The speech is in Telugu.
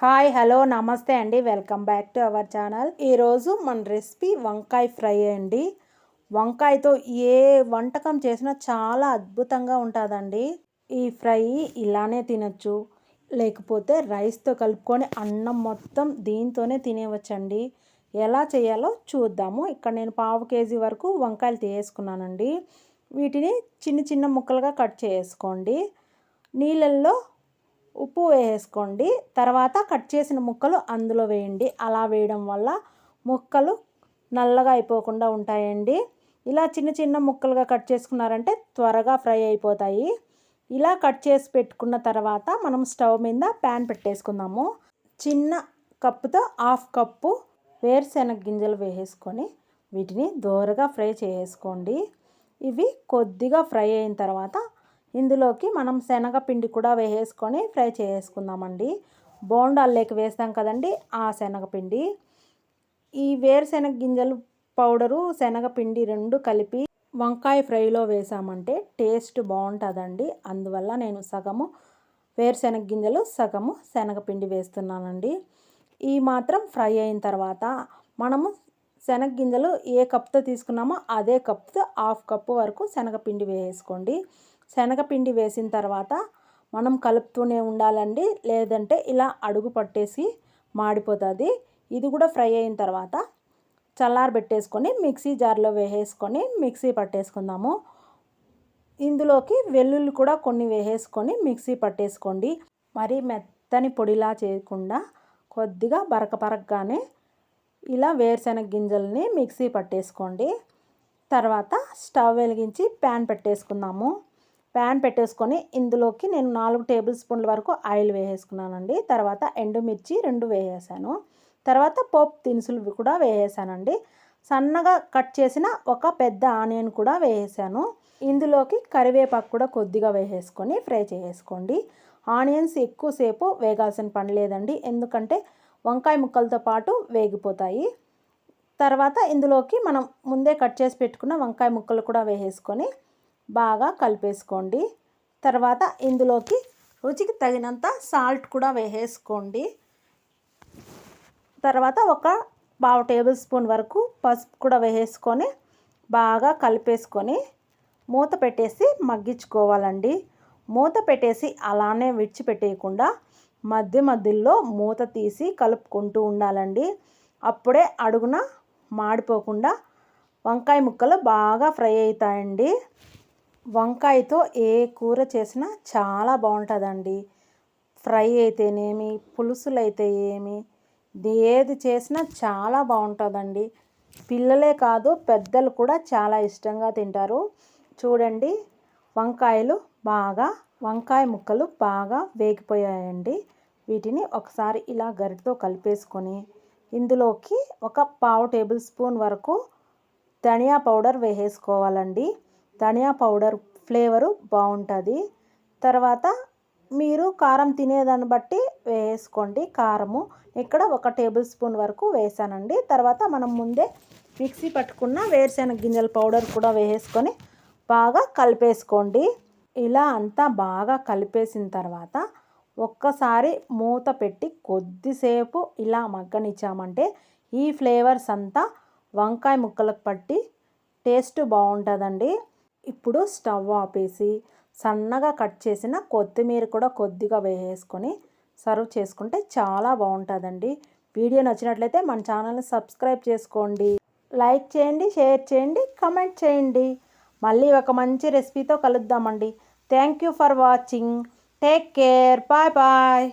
హాయ్ హలో నమస్తే అండి. Welcome back to our channel. ఈరోజు మన రెసిపీ వంకాయ ఫ్రై అండి. వంకాయతో ఏ వంటకం చేసినా చాలా అద్భుతంగా ఉంటుందండి. ఈ ఫ్రై ఇలానే తినచ్చు. లేకపోతే రైస్తో కలుపుకొని అన్నం మొత్తం దీంతోనే తినేవచ్చండి ఎలా చేయాలో చూద్దాము. ఇక్కడ నేను పావు కేజీ వరకు వంకాయలు తీసుకున్నానండి. వీటిని చిన్న చిన్న ముక్కలుగా కట్ చేసుకోండి. నీళ్ళల్లో ఉప్పు వేసుకోండి. తర్వాత కట్ చేసిన ముక్కలు అందులో వేయండి. అలా వేయడం వల్ల ముక్కలు నల్లగా అయిపోకుండా ఉంటాయండి. ఇలా చిన్న చిన్న ముక్కలుగా కట్ చేసుకున్నారంటే త్వరగా ఫ్రై అయిపోతాయి. ఇలా కట్ చేసి పెట్టుకున్న తర్వాత మనం స్టవ్ మీద ప్యాన్ పెట్టేసుకుందాము. చిన్న కప్పుతో హాఫ్ కప్పు వేరుశెనగ గింజలు వేసుకొని వీటిని దోరగా ఫ్రై చేసుకోండి. ఇవి కొద్దిగా ఫ్రై అయిన తర్వాత ఇందులోకి మనం శనగపిండి కూడా వేసేసుకొని ఫ్రై చేసుకుందామండి. బోండాల్లోకి వేస్తాం కదండి ఆ శనగపిండి ఈ వేరుశెనగ గింజలు పౌడరు శనగపిండి రెండు కలిపి వంకాయ ఫ్రైలో వేసామంటే టేస్ట్ బాగుంటుందండి. అందువల్ల నేను సగము వేరుశెనగ గింజలు సగము శనగపిండి వేస్తున్నానండి. ఈ మాత్రం ఫ్రై అయిన తర్వాత మనము శనగగింజలు ఏ కప్తో తీసుకున్నామో అదే కప్తో హాఫ్ కప్పు వరకు శనగపిండి వేసుకోండి శనగపిండి వేసిన తర్వాత మనం కలుపుతూనే ఉండాలండి. లేదంటే ఇలా అడుగు పట్టేసి మాడిపోతుంది. ఇది కూడా ఫ్రై అయిన తర్వాత చల్లారబెట్టేసుకొని మిక్సీ జార్లో వేసేసుకొని మిక్సీ పట్టేసుకుందాము. ఇందులోకి వెల్లుల్లి కూడా కొన్ని వేసేసుకొని మిక్సీ పట్టేసుకోండి. మరీ మెత్తని పొడిలా చేయకుండా కొద్దిగా బరక బరకగానే ఇలా వేరుశెనగ గింజల్ని మిక్సీ పట్టేసుకోండి. తర్వాత స్టవ్ వెలిగించి ప్యాన్ పెట్టేసుకుందాము. ప్యాన్ పెట్టేసుకొని ఇందులోకి నేను నాలుగు టేబుల్ స్పూన్ల వరకు ఆయిల్ వేసేసుకున్నానండి. తర్వాత ఎండుమిర్చి రెండు వేసేసాను. తర్వాత పోపు దినుసులు కూడా వేసేసానండి. సన్నగా కట్ చేసిన ఒక పెద్ద ఆనియన్ కూడా వేసేసాను. ఇందులోకి కరివేపాకు కూడా కొద్దిగా వేసేసుకొని ఫ్రై చేసుకోండి ఆనియన్స్ ఎక్కువసేపు వేగాల్సిన పని లేదండి. ఎందుకంటే వంకాయ ముక్కలతో పాటు వేగిపోతాయి. తర్వాత ఇందులోకి మనం ముందే కట్ చేసి పెట్టుకున్న వంకాయ ముక్కలు కూడా వేసేసుకొని బాగా కలిపేసుకోండి. తర్వాత ఇందులోకి రుచికి తగినంత సాల్ట్ కూడా వేసేసుకోండి. తర్వాత ఒక పావు టేబుల్ స్పూన్ వరకు పసుపు కూడా వేసేసుకొని బాగా కలిపేసుకొని మూత పెట్టేసి మగ్గించుకోవాలండి. మూత పెట్టేసి అలానే విడిచిపెట్టేయకుండా మధ్య మధ్యలో మూత తీసి కలుపుకుంటూ ఉండాలండి. అప్పుడే అడుగున మాడిపోకుండా వంకాయ ముక్కలు బాగా ఫ్రై అవుతాయండి. వంకాయతో ఏ కూర చేసినా చాలా బాగుంటుందండి. ఫ్రై అయితేనేమి పులుసులు అయితే ఏమి ఏది చేసినా చాలా బాగుంటుందండి. పిల్లలే కాదు పెద్దలు కూడా చాలా ఇష్టంగా తింటారు. చూడండి వంకాయలు బాగా వంకాయ ముక్కలు బాగా వేగిపోయాయండి. వీటిని ఒకసారి ఇలా గరిటతో కలిపేసుకొని ఇందులోకి ఒక పావు టేబుల్ స్పూన్ వరకు ధనియా పౌడర్ వేసేసుకోవాలండి. ధనియా పౌడర్ ఫ్లేవరు బాగుంటుంది. తర్వాత మీరు కారం తినేదాన్ని బట్టి వేసుకోండి కారము. ఇక్కడ ఒక టేబుల్ స్పూన్ వరకు వేసానండి. తర్వాత మనం ముందే మిక్సీ పట్టుకున్న వేరుశెనగ గింజల పౌడర్ కూడా వేసుకొని బాగా కలిపేసుకోండి. ఇలా అంతా బాగా కలిపేసిన తర్వాత ఒక్కసారి మూత పెట్టి కొద్దిసేపు ఇలా మగ్గనిచ్చామంటే ఈ ఫ్లేవర్స్ అంతా వంకాయ ముక్కలకు పట్టి టేస్ట్ బాగుంటుందండి. ఇప్పుడు స్టవ్ ఆపేసి సన్నగా కట్ చేసిన కొత్తిమీర కూడా కొద్దిగా వేసుకొని సర్వ్ చేసుకుంటే చాలా బాగుంటుందండి. వీడియో నచ్చినట్లయితే మన ఛానల్ని సబ్స్క్రైబ్ చేసుకోండి. లైక్ చేయండి షేర్ చేయండి కమెంట్ చేయండి. మళ్ళీ ఒక మంచి రెసిపీతో కలుద్దామండి. Thank you for watching. Take care. Bye bye.